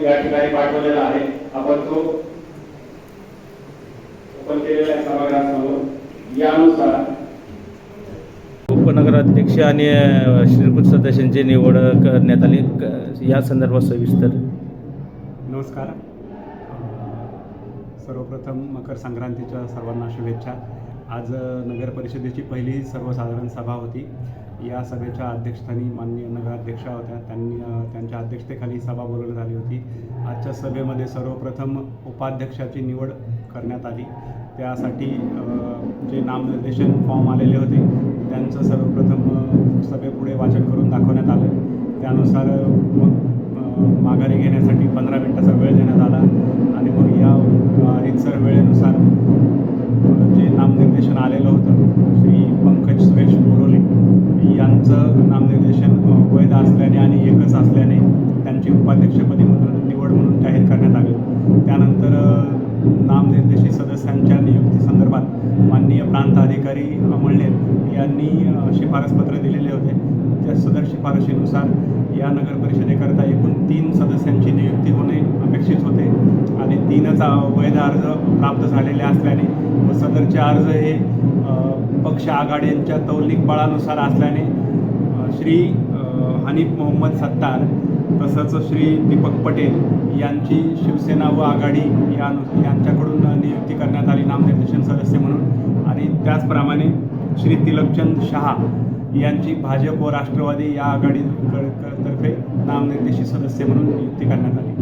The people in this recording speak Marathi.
या ठिकाणी पाठवलेला आहे. आपण तो ओपन केलेला आहे सभागृहासमोर. यानुसार उपनगराध्यक्ष आणि श्रीकृत सदस्यांची निवड करण्यात आली. क- या संदर्भात सविस्तर. नमस्कार. सर्वप्रथम मकर संक्रांतीच्या सर्वांना शुभेच्छा. आज नगर परिषदेची पहिली सर्वसाधारण सभा होती. या सभेच्या अध्यक्षस्थानी माननीय नगराध्यक्षा होत्या. त्यांनी त्यांच्या अध्यक्षतेखाली सभा बोलवण्यात आली होती. आजच्या सभेमध्ये सर्वप्रथम उपाध्यक्षाची निवड करण्यात आली. त्यासाठी जे नामनिर्देशन फॉर्म आलेले होते त्यांचं सर्वप्रथम सभेपुढे वाचन करून दाखवण्यात आलं. त्यानुसार मग माघारी घेण्यासाठी पंधरा मिनटाचा त्यांचं नामनिर्देशन वैध असल्याने आणि एकच असल्याने त्यांची उपाध्यक्षपदी म्हणून निवड म्हणून जाहीर करण्यात आली. त्यानंतर नामनिर्देशित सदस्यांच्या नियुक्तीसंदर्भात माननीय प्रांत अधिकारी अमळनेर यांनी शिफारसपत्र दिलेले होते. त्या सदर शिफारशीनुसार या नगर परिषदेकरता एकूण तीन सदस्यांची नियुक्ती होणे अपेक्षित होते आणि तीनच वैध अर्ज प्राप्त झालेले असल्याने सदरचे अर्ज हे पक्ष आघाड्यांच्या तौलिक बळानुसार असल्याने श्री हनीफ मोहम्मद सत्तार तसंच श्री दीपक पटेल यांची शिवसेना व आघाडी या यांच्याकडून नियुक्ती करण्यात आली नामनिर्देशन सदस्य म्हणून. आणि त्याचप्रमाणे श्री तिलकचंद शहा यांची भाजप व राष्ट्रवादी या आघाडी क- तर्फे नामनिर्देशित सदस्य म्हणून नियुक्ती करण्यात आली.